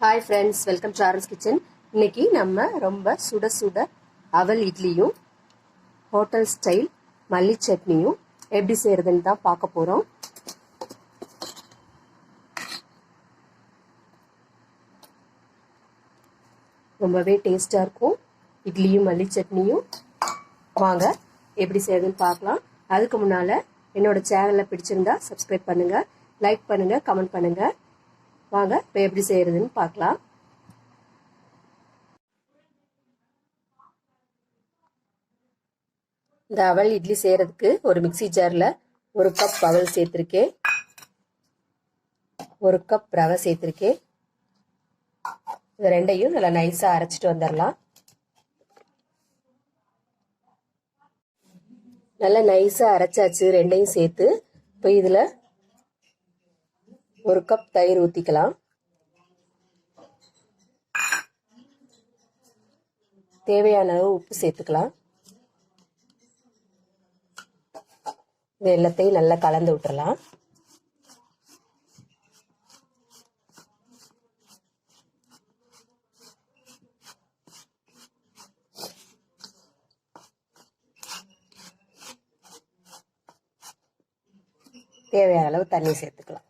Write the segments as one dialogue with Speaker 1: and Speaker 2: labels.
Speaker 1: Hi friends welcome to Aaron's kitchen இன்னைக்கு நம்ம ரொம்ப சுட சுட அவல் இட்லியும் ஹோட்டல் ஸ்டைல் மல்லி சட்னியும் எப்படி செய்யறதுன்னு தான் பார்க்க போகிறோம் ரொம்பவே டேஸ்டாக இருக்கும். இட்லியும் மல்லி சட்னியும். வாங்க எப்படி செய்யறதுன்னு பார்க்கலாம். அதுக்கு முன்னால் என்னோட சேனலை பிடிச்சிருந்தா சப்ஸ்கிரைப் பண்ணுங்க லைக் பண்ணுங்க கமெண்ட் பண்ணுங்க. வாங்க இப்போ எப்படி செய்யறதுன்னு பார்க்கலாம். இந்த அவல் இட்லி செய்யறதுக்கு ஒரு மிக்சி ஜார்ல ஒரு கப் அவல் சேர்த்துருக்கேன். ஒரு கப் ரவை சேர்த்துருக்கேன். இது ரெண்டையும் நல்லா நைஸாக அரைச்சிட்டு வந்துடலாம். நல்லா நைஸாக அரைச்சாச்சு ரெண்டையும் சேர்த்து. இப்போ இதில் ஒரு கப் தயிர் ஊற்றிக்கலாம் தேவையான அளவு உப்பு சேர்த்துக்கலாம். இது எல்லாத்தையும் நல்லா கலந்து விட்டுறலாம். தேவையான அளவு தண்ணி சேர்த்துக்கலாம்.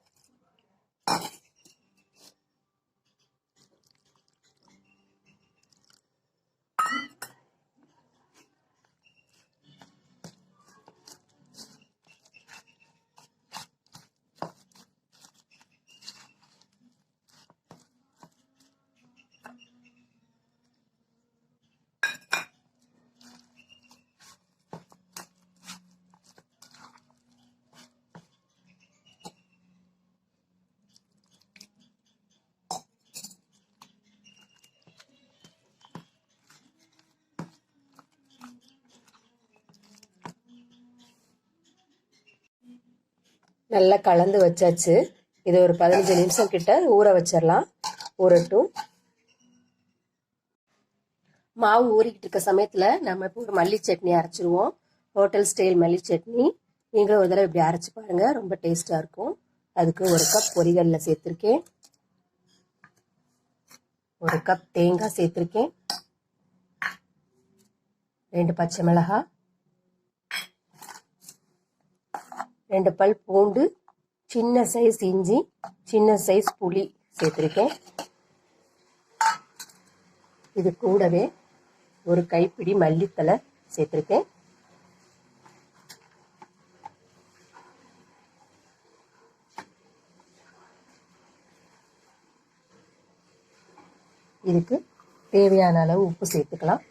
Speaker 1: நல்லா கலந்து வச்சாச்சு. இது ஒரு பதினஞ்சு நிமிஷம் கிட்ட ஊற வச்சிடலாம் ஊறட்டும். மாவு ஊறிக்கிட்டு இருக்க சமயத்தில் நம்ம இப்போ ஒரு மல்லி சட்னி அரைச்சிருவோம். ஹோட்டல் ஸ்டைல் மல்லி சட்னி. நீங்களும் ஒரு தடவை இப்படி அரைச்சு பாருங்க. ரொம்ப டேஸ்ட்டாக இருக்கும். அதுக்கு ஒரு கப் பொரிகளில் சேர்த்துருக்கேன். ஒரு கப் தேங்காய் சேர்த்துருக்கேன். ரெண்டு பச்சை மிளகாய். ரெண்டு பல் பூண்டு சின்ன சைஸ் இஞ்சி சின்ன சைஸ் புளி சேர்த்துருக்கேன். இது கூடவே ஒரு கைப்பிடி மல்லித்தலை சேர்த்துருக்கேன். இதுக்கு தேவையான அளவு உப்பு சேர்த்துக்கலாம்.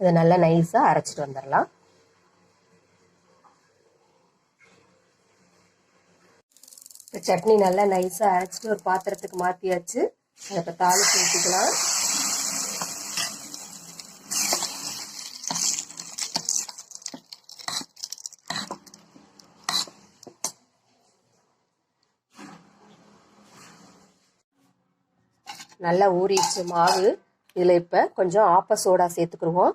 Speaker 1: இதை நல்லா நைஸாக அரைச்சிட்டு வந்துடலாம். சட்னி நல்லா நைஸாக அரைச்சிட்டு ஒரு பாத்திரத்துக்கு மாற்றியாச்சு அதை இப்போ தாளிச்சு ஊற்றிக்கலாம் நல்லா ஊறிடுச்சு மாவு. இதில் இப்போ கொஞ்சம் ஆப்ப சோடா சேர்த்துக்குருவோம்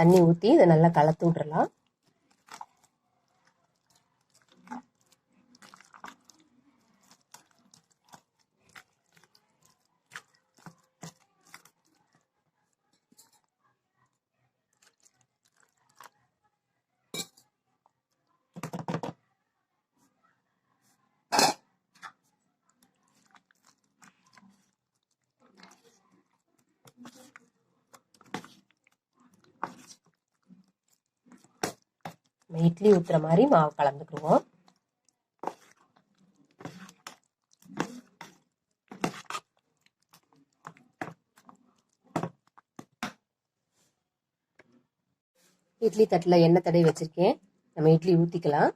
Speaker 1: தண்ணி ஊற்றி இதை நல்லா கலத்து விட்றலாம் நம்ம இட்லி ஊற்றுற மாதிரி மாவு கலந்துக்குருவோம் இட்லி தட்டில் எண்ணெய் தடவி வச்சுருக்கேன். நம்ம இட்லி ஊற்றிக்கலாம்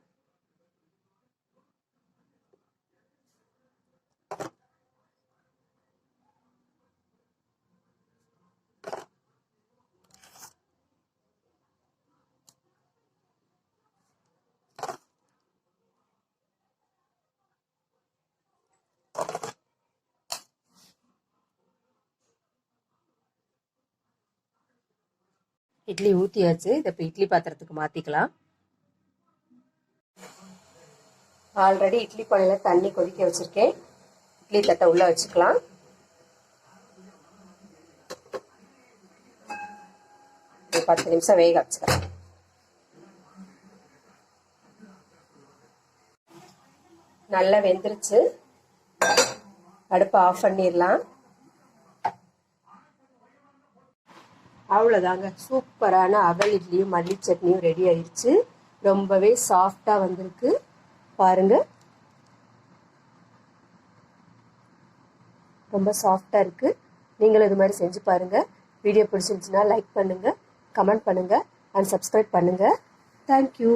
Speaker 1: இட்லி ஊற்றியாச்சு இதை இப்போ இட்லி பாத்திரத்துக்கு மாற்றிக்கலாம் ஆல்ரெடி இட்லி பானையில் தண்ணி கொதிக்க வச்சுருக்கேன். இட்லி தட்டை உள்ளே வச்சுக்கலாம். ஒரு பத்து நிமிஷம் வேக வச்சுக்கலாம். நல்லா வெந்துருச்சு. அடுப்பை ஆஃப் பண்ணிடலாம். அவ்வளோதாங்க சூப்பரான அவல் இட்லியும் மல்லி சட்னியும் ரெடி ஆயிடுச்சு ரொம்பவே சாஃப்டாக வந்திருக்கு. பாருங்க. ரொம்ப சாஃப்டாக இருக்குது நீங்களும் இது மாதிரி செஞ்சு பாருங்கள் வீடியோ பிடிச்சிருந்துச்சுன்னா லைக் பண்ணுங்கள் கமெண்ட் பண்ணுங்கள் அண்ட் சப்ஸ்கிரைப் பண்ணுங்கள் தேங்க்யூ